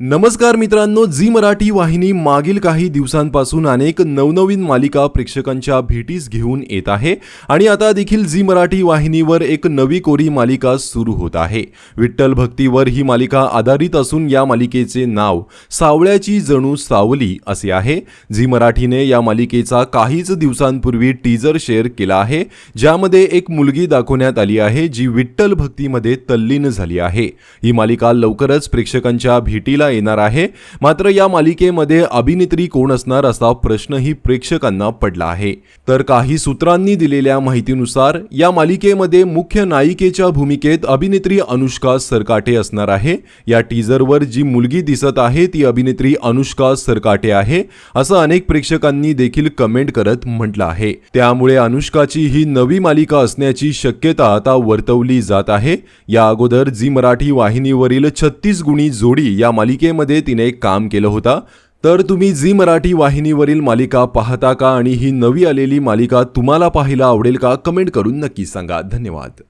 नमस्कार मित्रांनो झी मराठी वाहिनी मागील काही दिवसांपासून अनेक नवनवीन मालिका प्रेक्षकांच्या भेटीस घेऊन येत आहे आणि आता देखील झी मराठी वाहिनीवर एक नवी कोरी मालिका सुरू होत आहे. विठ्ठल भक्तीवर ही मालिका आधारित असून या मालिकेचे नाव सावळ्याची जणू सावली असे आहे. झी मराठीने या मालिकेचा काहीच दिवसांपूर्वी टीजर शेअर केला आहे ज्यामध्ये एक मुलगी दाखवण्यात आली आहे जी विठ्ठल भक्तीमध्ये तल्लीन झाली आहे. ही मालिका लवकरच प्रेक्षकांच्या भेटीला येणार आहे. मात्र या मालिकेमध्ये अभिनेत्री कोण असणार असा प्रश्नही प्रेक्षकांना पडला आहे. तर काही सूत्रांनी दिलेल्या माहितीनुसार या मालिकेमध्ये मुख्य नायिकेच्या भूमिकेत अभिनेत्री अनुष्का सरकाटे असणार आहे. या टीजरवर जी मुलगी दिसत आहे ती अभिनेत्री अनुष्का सरकाटे आहे असं अनेक प्रेक्षकांनी देखील कमेंट करत म्हटलं आहे. त्यामुळे अनुष्काची ही नवी मालिका असण्याची शक्यता आता वर्तवली जात आहे. या अगोदर झी मराठी वाहिनीवरील छत्तीस गुणी जोडी या मालिकेमध्ये तिने काम केलं होतं. तर तुम्ही झी मराठी वाहिनीवरील मालिका पाहता का आणि ही नवी आलेली मालिका तुम्हाला पाहायला आवडेल का? कमेंट करून नक्की सांगा. धन्यवाद.